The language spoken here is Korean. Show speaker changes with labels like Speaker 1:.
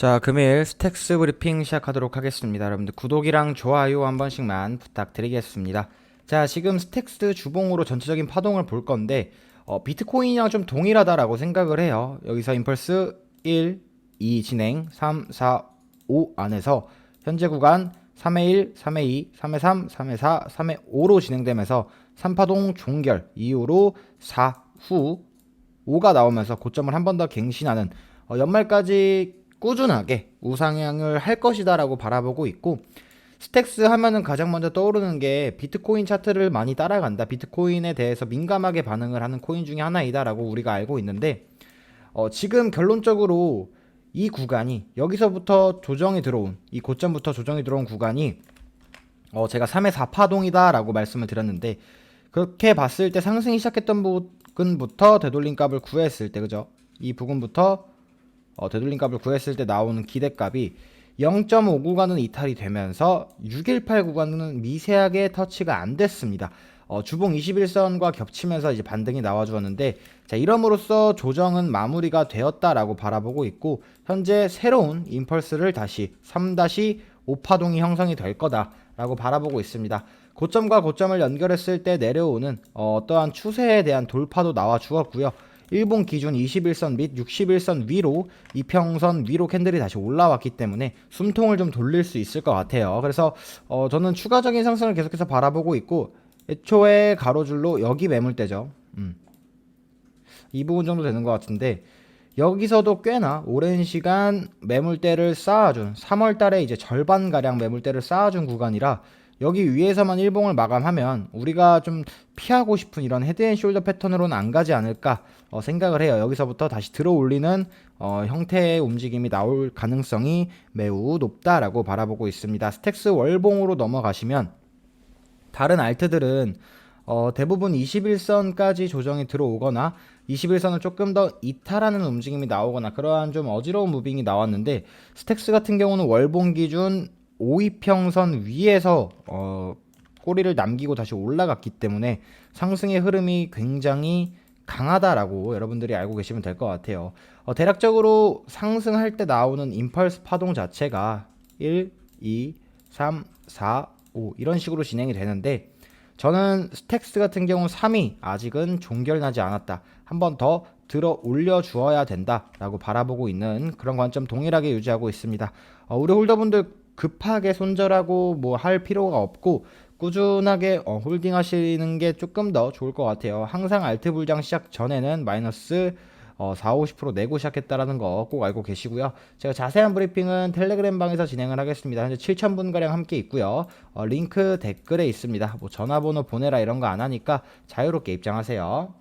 Speaker 1: 자, 금일 스택스 브리핑 시작하도록 하겠습니다. 여러분들 구독이랑 좋아요 한 번씩만 부탁드리겠습니다. 자, 지금 스택스 주봉으로 전체적인 파동을 볼 건데 어, 비트코인이랑 좀 동일하다라고 생각을 해요. 여기서 임펄스 1, 2 진행, 3, 4, 5 안에서 현재 구간 3회 1, 3회 2, 3회 3, 3회 4, 3회 5로 진행되면서 3파동 종결 이후로 4, 후 5가 나오면서 고점을 한 번 더 갱신하는 어, 연말까지 꾸준하게 우상향을 할 것이다라고 바라보고 있고 스택스 하면은 가장 먼저 떠오르는 게 비트코인 차트를 많이 따라간다. 비트코인에 대해서 민감하게 반응을 하는 코인 중에 하나이다라고 우리가 알고 있는데 어, 지금 결론적으로 이 구간이 여기서부터 조정이 들어온 이 고점부터 조정이 들어온 구간이 어, 제가 3의 4파동이다라고 말씀을 드렸는데 그렇게 봤을 때 상승이 시작했던 부분부터 되돌림 값을 구했을 때 그죠? 이 부분부터 어, 되돌림 값을 구했을 때 나오는 기대값이 0.5 구간은 이탈이 되면서 618 구간은 미세하게 터치가 안 됐습니다. 어, 주봉 21선과 겹치면서 이제 반등이 나와주었는데 자 이럼으로써 조정은 마무리가 되었다라고 바라보고 있고 현재 새로운 임펄스를 다시 3-5 파동이 형성이 될 거다라고 바라보고 있습니다. 고점과 고점을 연결했을 때 내려오는 어, 어떠한 추세에 대한 돌파도 나와 주었고요. 일본 기준 21선 및 61선 위로 이평선 위로 캔들이 다시 올라왔기 때문에 숨통을 좀 돌릴 수 있을 것 같아요. 그래서 어, 저는 추가적인 상승을 계속해서 바라보고 있고 애초에 가로줄로 여기 매물대죠. 음. 이 부분 정도 되는 것 같은데 여기서도 꽤나 오랜 시간 매물대를 쌓아준 3월 달에 이제 절반 가량 매물대를 쌓아준 구간이라 여기 위에서만 일봉을 마감하면 우리가 좀 피하고 싶은 이런 헤드앤숄더 패턴으로는 안 가지 않을까 어, 생각을 해요. 여기서부터 다시 들어 올리는 어, 형태의 움직임이 나올 가능성이 매우 높다라고 바라보고 있습니다. 스택스 월봉으로 넘어가시면 다른 알트들은 어, 대부분 21선까지 조정이 들어오거나 21선을 조금 더 이탈하는 움직임이 나오거나 그러한 좀 어지러운 무빙이 나왔는데 스택스 같은 경우는 월봉 기준 5이평선 위에서 어, 꼬리를 남기고 다시 올라갔기 때문에 상승의 흐름이 굉장히 강하다라고 여러분들이 알고 계시면 될 것 같아요. 어, 대략적으로 상승할 때 나오는 임펄스 파동 자체가 1, 2, 3, 4, 5 이런 식으로 진행이 되는데 저는 스택스 같은 경우 3이 아직은 종결나지 않았다. 한번 더 들어 올려 주어야 된다라고 바라보고 있는 그런 관점 동일하게 유지하고 있습니다. 어, 우리 홀더분들 급하게 손절하고 뭐 할 필요가 없고 꾸준하게 어, 홀딩 하시는 게 조금 더 좋을 것 같아요. 항상 알트 불장 시작 전에는 마이너스 어, 4, 50% 내고 시작했다라는 거 꼭 알고 계시고요. 제가 자세한 브리핑은 텔레그램 방에서 진행을 하겠습니다. 현재 7,000분 가량 함께 있고요. 어, 링크 댓글에 있습니다. 뭐 전화번호 보내라 이런 거 안 하니까 자유롭게 입장하세요.